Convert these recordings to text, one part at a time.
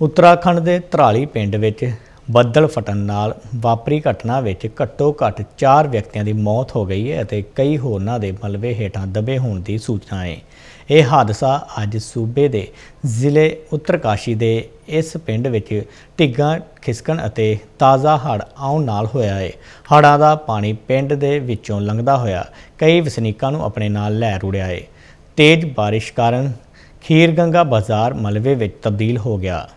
ਉੱਤਰਾਖੰਡ ਦੇ ਧਰਾਲੀ ਪਿੰਡ ਵਿੱਚ ਬੱਦਲ ਫਟਣ ਨਾਲ ਵਾਪਰੀ ਘਟਨਾ ਵਿੱਚ ਘੱਟੋ-ਘੱਟ 4 ਵਿਅਕਤੀਆਂ ਦੀ ਮੌਤ ਹੋ ਗਈ ਹੈ ਅਤੇ ਕਈ ਹੋਰਨਾਂ ਦੇ ਮਲਬੇ ਹੇਠਾਂ ਦਬੇ ਹੋਣ ਦੀ ਸੂਚਨਾ ਹੈ। ਇਹ ਹਾਦਸਾ ਅੱਜ ਸੂਬੇ ਦੇ ਜ਼ਿਲ੍ਹੇ ਉੱਤਰਕਾਸ਼ੀ ਦੇ ਇਸ ਪਿੰਡ ਵਿੱਚ ਢਿੱਗਾਂ, ਖਿਸਕਣ ਅਤੇ ਤਾਜ਼ਾ ਹੜ੍ਹ ਆਉਣ ਨਾਲ ਹੋਇਆ ਹੈ। ਹੜ੍ਹਾਂ ਦਾ ਪਾਣੀ ਪਿੰਡ ਦੇ ਵਿੱਚੋਂ ਲੰਘਦਾ ਹੋਇਆ ਕਈ ਵਸਨੀਕਾਂ ਨੂੰ ਆਪਣੇ ਨਾਲ ਲੈ ਰੁੜਿਆ ਹੈ। ਤੇਜ਼ ਬਾਰਿਸ਼ ਕਾਰਨ ਖੀਰਗੰਗਾ ਬਾਜ਼ਾਰ ਮਲਬੇ ਵਿੱਚ ਤਬਦੀਲ ਹੋ ਗਿਆ।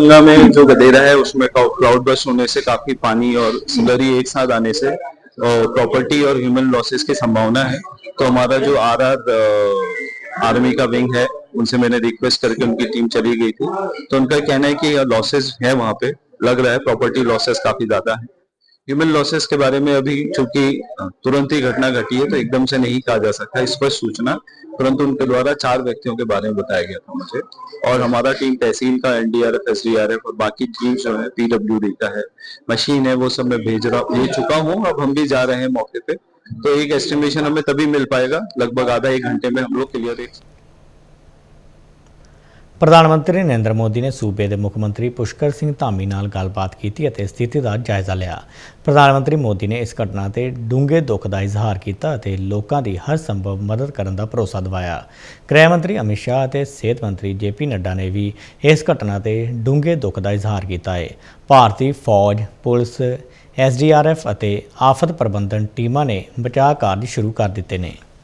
गंगा में जो गदेरा है, उसमें क्लाउड बस होने से काफ़ी पानी और स्लरी एक साथ आने से प्रॉपर्टी और ह्यूमन लॉसेस की संभावना है। तो हमारा जो आर आर आर्मी का विंग है, उनसे मैंने रिक्वेस्ट करके उनकी टीम चली गई थी। तो उनका कहना है कि लॉसेस है वहाँ पे, लग रहा है प्रॉपर्टी लॉसेस काफ़ी ज़्यादा है। ह्यूमन लॉसेस के बारे में अभी चूँकि तुरंत ही घटना घटी है तो एकदम से नहीं कहा जा सकता। स्पष्ट सूचना, परंतु उनके द्वारा चार व्यक्तियों के बारे में बताया गया था मुझे। और हमारा टीम तहसील का, एनडीआरएफ, एसडीआरएफ और बाकी टीम जो है पीडब्ल्यूडी का है, मशीन है, वो सब मैं भेज रहा भेज चुका हूँ, अब हम भी जा रहे हैं मौके पे। तो एक एस्टिमेशन हमें तभी मिल पाएगा, लगभग आधा एक घंटे में हम लोग क्लियर ਪ੍ਰਧਾਨ ਮੰਤਰੀ ਨਰਿੰਦਰ ਮੋਦੀ ਨੇ ਸੂਬੇ ਦੇ ਮੁੱਖ ਮੰਤਰੀ ਪੁਸ਼ਕਰ ਸਿੰਘ ਧਾਮੀ ਨਾਲ ਗੱਲਬਾਤ ਕੀਤੀ ਅਤੇ ਸਥਿਤੀ ਦਾ ਜਾਇਜ਼ਾ ਲਿਆ। ਪ੍ਰਧਾਨ ਮੰਤਰੀ ਮੋਦੀ ਨੇ ਇਸ ਘਟਨਾ ਤੇ ਡੂੰਘੇ ਦੁੱਖ ਦਾ ਇਜ਼ਹਾਰ ਕੀਤਾ ਅਤੇ ਲੋਕਾਂ ਦੀ ਹਰ ਸੰਭਵ ਮਦਦ ਕਰਨ ਦਾ ਭਰੋਸਾ ਦਿਵਾਇਆ। ਗ੍ਰਹਿ ਮੰਤਰੀ ਅਮਿਤ ਸ਼ਾਹ ਅਤੇ ਸਿਹਤ ਮੰਤਰੀ ਜੇਪੀ ਨੱਡਾ ਨੇ ਵੀ ਇਸ ਘਟਨਾ ਤੇ ਡੂੰਘੇ ਦੁੱਖ ਦਾ ਇਜ਼ਹਾਰ ਕੀਤਾ ਹੈ। ਭਾਰਤੀ ਫੌਜ, ਪੁਲਿਸ ਐਸਡੀਆਰਐਫ ਅਤੇ ਆਫਤ ਪ੍ਰਬੰਧਨ ਟੀਮਾਂ ਨੇ ਬਚਾਅ ਕਾਰਜ ਸ਼ੁਰੂ ਕਰ ਦਿੱਤੇ ਨੇ।